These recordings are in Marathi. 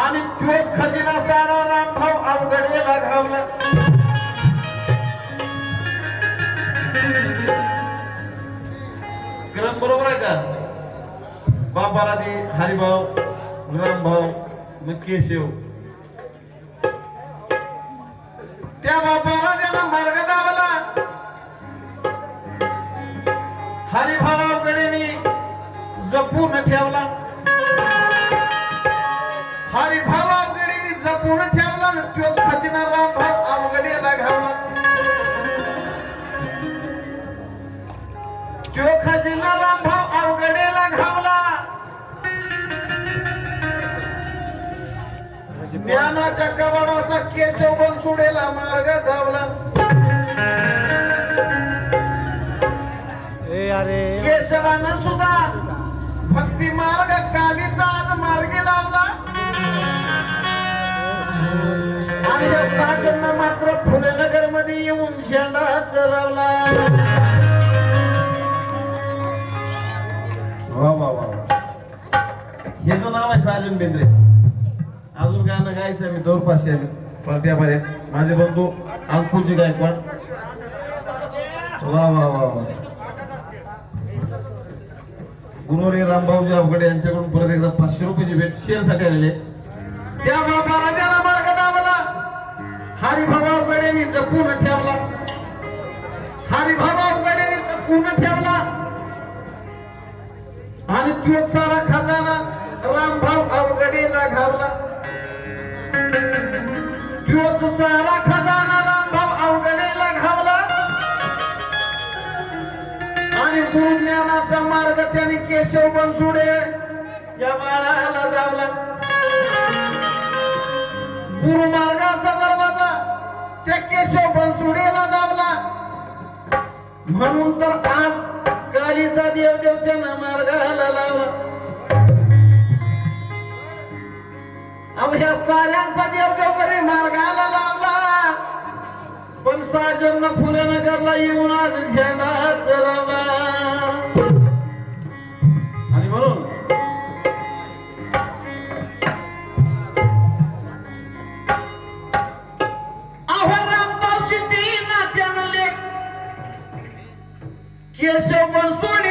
आणि तोच खजिना सारा रामभाऊ अवघडेला घावला ग्राम बरोबर आहे का? बापाराधी हरिभाऊ रामभाऊ मग केशव. त्यो खजिना रामभाव अवघडेला घावला. ज्ञानाच्या कवाडाचा केशव बनसुडेला मार्ग धावला. केशवानं सुद्धा भक्ती मार्ग कालीचा आज मार्गी लावला. आणि या साजन मात्र फुलेनगरमध्ये येऊन शेंडा चरवला. नाव आहे साजन बेंद्रे. अजून गाणं गायचं मी दोन पाचशे आले पर्ट्यापर्यंत माझे बंधू अंकुशजी गायकवाड. वा वा वा वा. गुरुवारी रामभाऊजी अवघडे यांच्याकडून परत एकदा पाचशे रुपयाची भेट शेअरसाठी आलेले त्या बाबा राजाला मार्ग दाबला हरिभाऊ अवघडेनी जपून ठेवला. हरिभाऊ अवघडेनी जपून ठेवला. आणि तो सारा खजाना रामभाऊ अवघडीला घावला त्योच सारा खजाना रामभाऊ अवघडीला घावला आणि गुरुज्ञानाचा मार्ग त्याने केशव बनसुडे या बाळाला धावला गुरुमार्गाचा दरवाजा त्या केशव बनसुडेला दावला म्हणून तर आज कालीचा देव देव त्यानं मार्गाला लावला. ह्या साऱ्यांचा देव देव तरी मार्गाला लावला. पण साजन फुले नगरला येऊन आज झेंडा चरवला आणि म्हणून अहो रामभाऊ शिंदे लेख. केशव बनसोडीची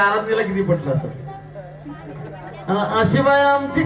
आराधनेला किती पटलं असं अशी बाय आमची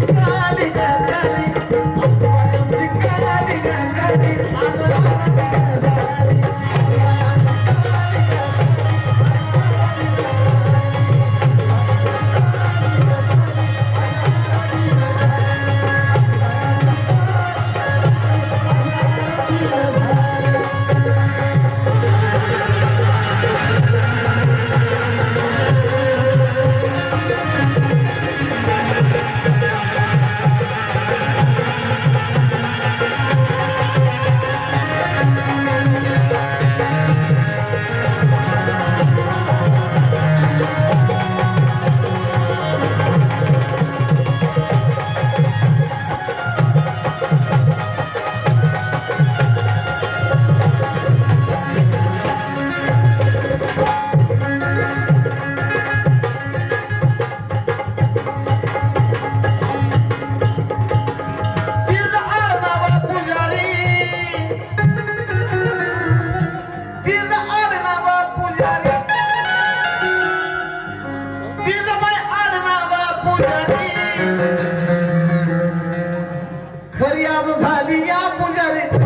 खरी आज झाली या पुजारी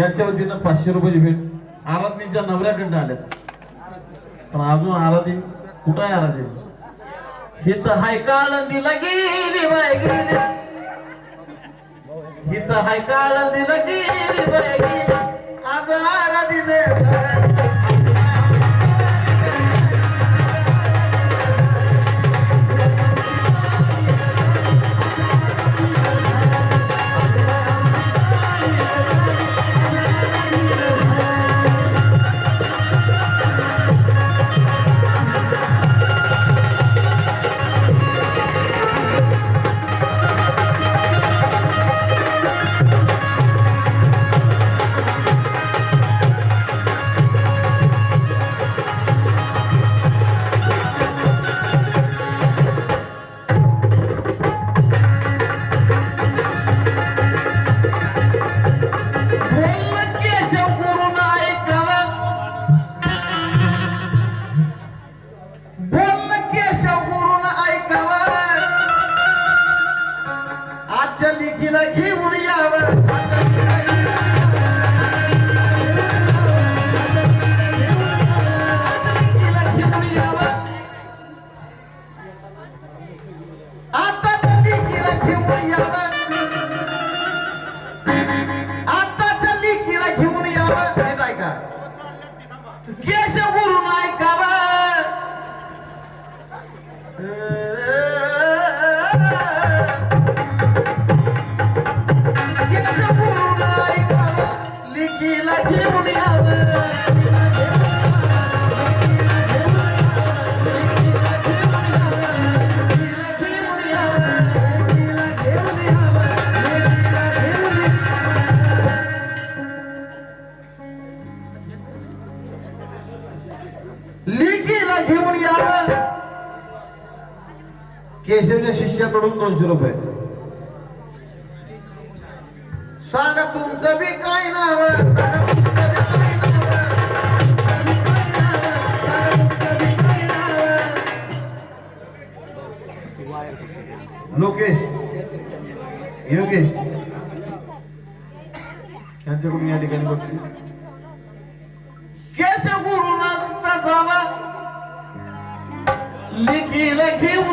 याच्या वतीनं पाचशे रुपयाची भेट. आराधनीच्या नवऱ्याकडनं आल्या पण अजून आराधी कुठं आहे आराधी? हित हायकाल दिला गेली बाय गेली हित हायकाल दिला गेली बाय गेली आज आराधीने त्यांच्याकडून दोनशे रुपये सांगा तुमचं बी काय नाव लोकेश. योगेश. यांच्याकडून या ठिकाणी बक्षीस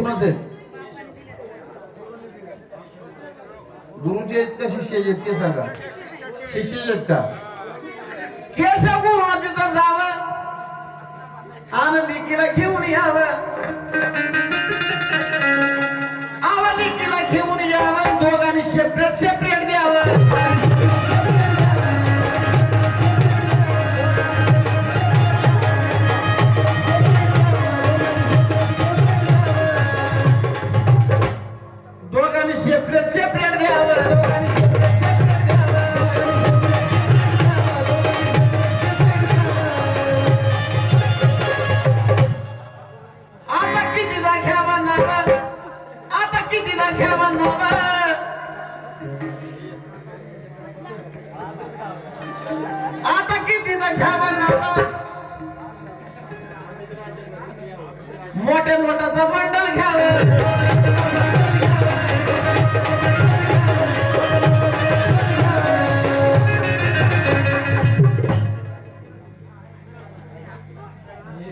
कुणाच आहेत गुरुचे आहेत का शिष्याचे आहेत? ते सांगा. शिष्याचे आहेत का? केस गुरुला तिथं जावं. आणि लिकीला घेऊन यावं. आवा लिकीला घेऊन यावं. दोघांनी सेपरेट सेपरेट ते बोटाचा बंडल घ्यावं.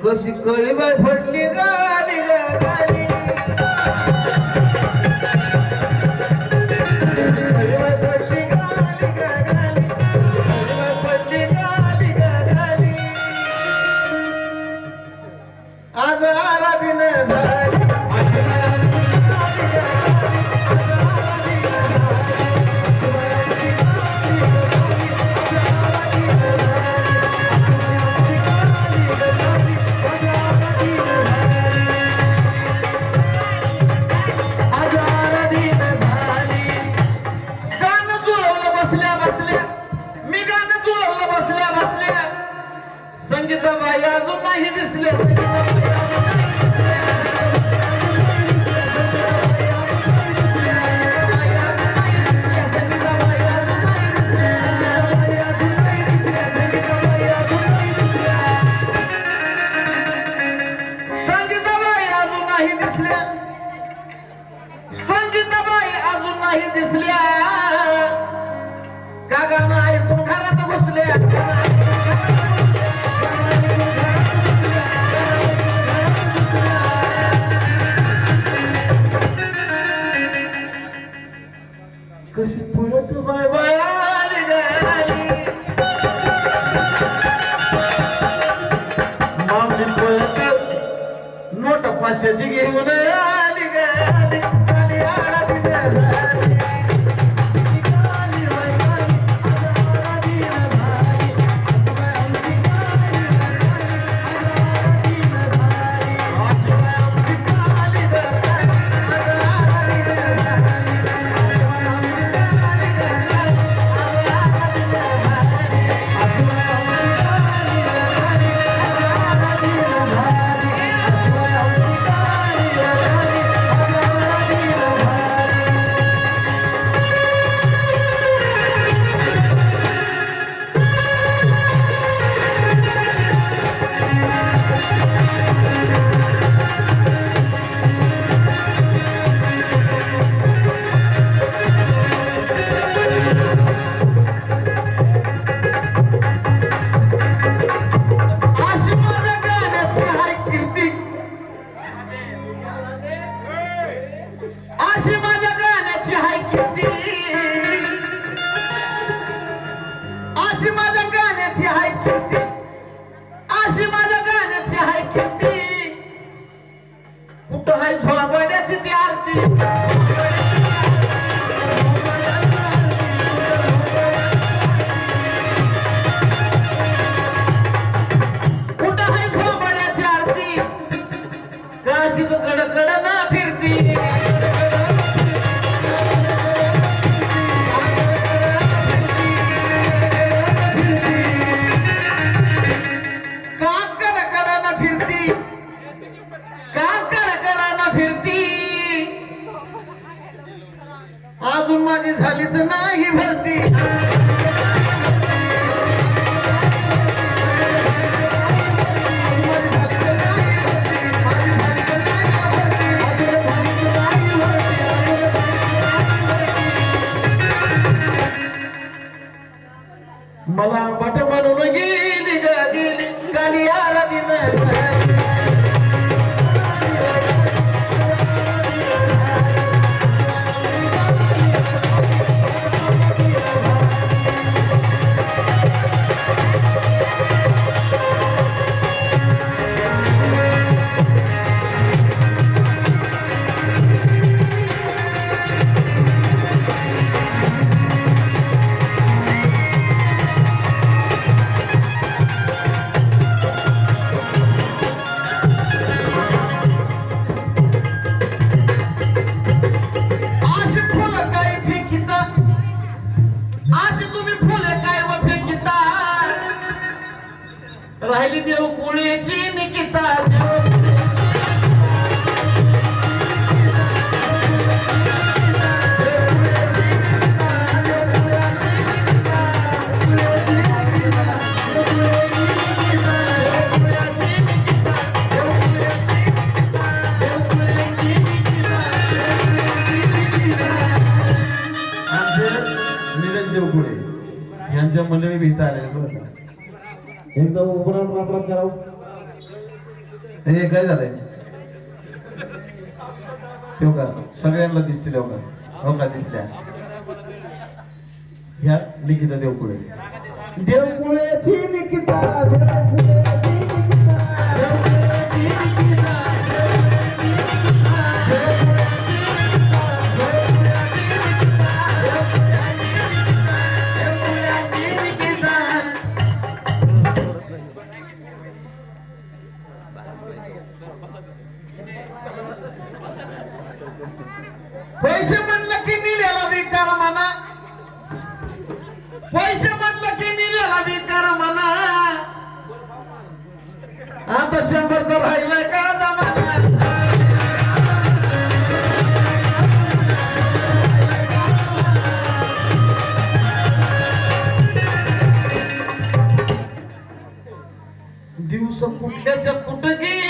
कशी कळी बाय फडली का পাশে জিগির মনে कुठं हाय झोपाण्याची ती आरती? i'm name चालेल. करावं. हे काय का? सगळ्यांना दिसते हो का? हो दिसल्या. ह्या लिखिता देवकुळे. देवकुळेची निकिता देवकुळे दिवस कुठल्याच्या कुठं गे